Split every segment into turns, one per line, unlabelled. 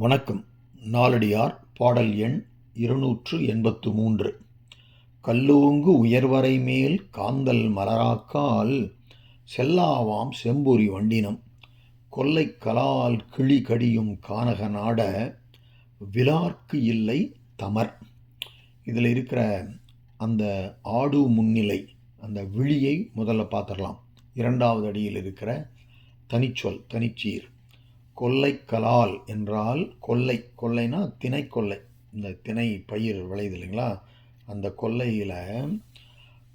வணக்கம். நாலடியார் பாடல் எண் இருநூற்று எண்பத்து மூன்று கல்லோங்கு உயர்வரை மேல் காந்தல் மலராக்கால் செல்லாவாம் செம்பொறி வண்டினம். கொல்லை கலால் கிளி கடியும் கானக நாட விலார்க்கு இல்லை தமர். இதில் இருக்கிற அந்த ஆடு முன்னிலை அந்த விழியை முதல்ல பார்த்துடலாம். இரண்டாவது அடியில் இருக்கிற தனிச்சொல் தனிச்சீர். கொல்லைக்கலால் என்றால் கொல்லை கொல்லைனா திணை கொல்லை இந்த திணை பயிர் விளையுது இல்லைங்களா? அந்த கொல்லையில்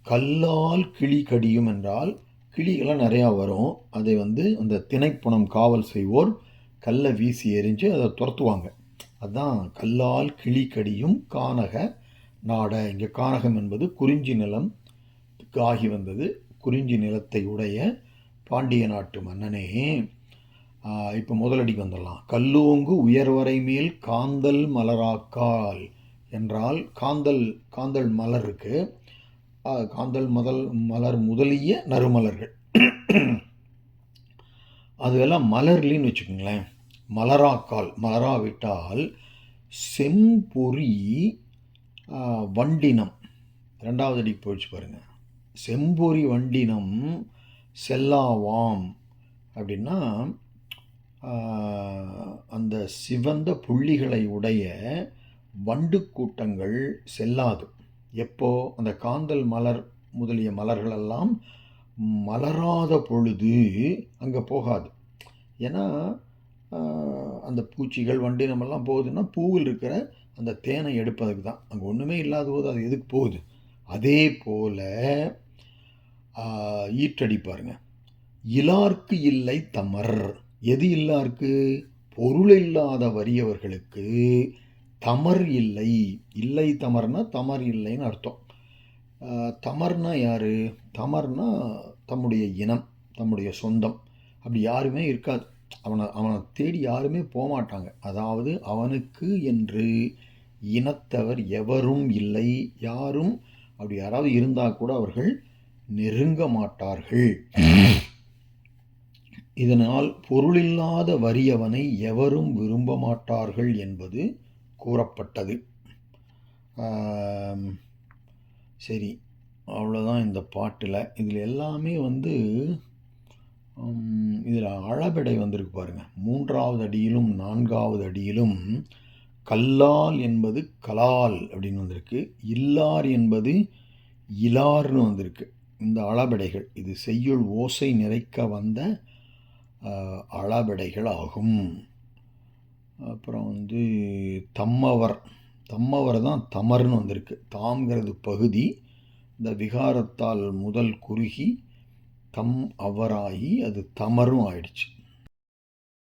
கல்லால் கிளி கடியும் என்றால் கிளிகள்லாம் நிறையா வரும். அதை வந்து அந்த திணைப்புணம் காவல் செய்வோர் கல்லை வீசி எரிஞ்சு அதை துரத்துவாங்க. அதுதான் கல்லால் கிளி கடியும் கானக நாட. இங்கே கானகம் என்பது குறிஞ்சி நிலம் ஆகி வந்தது. குறிஞ்சி நிலத்தை உடைய பாண்டிய நாட்டு மன்னனே. இப்போ முதலடிக்கு வந்துடலாம். கல்லூங்கு உயர்வரை மேல் காந்தல் மலராக்கால் என்றால் காந்தல் காந்தல் மலர் இருக்குது காந்தல் முதல் மலர் முதலிய நறுமலர்கள். அதுவெல்லாம் மலர்லின்னு வச்சுக்கோங்களேன். மலராக்கால் மலராவிட்டால் செம்பொறி வண்டினம். ரெண்டாவது அடிக்கு போயிடுச்சு பாருங்கள் செம்பொறி வண்டினம் செல்லாவாம் அப்படின்னா அந்த சிவந்த புள்ளிகளை உடைய வண்டு கூட்டங்கள் செல்லாது. எப்போ? அந்த காந்தல் மலர் முதலிய மலர்களெல்லாம் மலராத பொழுது அங்கே போகாது. ஏன்னா அந்த பூச்சிகள் வண்டி நம்மெல்லாம் போகுதுன்னா பூவில் இருக்கிற அந்த தேனை எடுப்பதுக்கு தான். அங்கே ஒன்றுமே இல்லாத போது அது எதுக்கு போகுது? அதே போல் ஈற்றடி பாருங்க இலார்க்கு இல்லை தமர். எது இல்லாருக்கு? பொருள் இல்லாத வறியவர்களுக்கு தமர் இல்லை. இல்லை தமர்னா தமர் இல்லைன்னு அர்த்தம். தமர்னா யார்? தமர்னா தம்முடைய இனம் தம்முடைய சொந்தம். அப்படி யாருமே இருக்காது. அவனை அவனை தேடி யாருமே போகமாட்டாங்க அதாவது அவனுக்கு என்று இனத்தவர் எவரும் இல்லை. யாரும் அப்படி யாராவது இருந்தால் கூட அவர்கள் நெருங்க மாட்டார்கள். இதனால் பொருளில்லாத வறியவனை எவரும் விரும்ப மாட்டார்கள் என்பது கூறப்பட்டது. சரி அவ்வளோதான் இந்த பாட்டில். இதில் எல்லாமே வந்து இதில் அளபெடை வந்திருக்கு பாருங்கள் மூன்றாவது அடியிலும் நான்காவது அடியிலும் கல்லால் என்பது கலால் அப்படின்னு வந்திருக்கு. இல்லார் என்பது இலார்னு வந்திருக்கு. இந்த அளபெடைகள். இது செய்யுள் ஓசை நிறைக்க வந்த அளபெடைகள் ஆகும். அப்புறம் வந்து தம்மவர். தம்மவர் தான் தமர்னு வந்திருக்கு. தாம்ங்கிறது பகுதி. இந்த விகாரத்தால் முதல் குறுகி தம் அவராகி அது தமரும் ஆயிடுச்சு.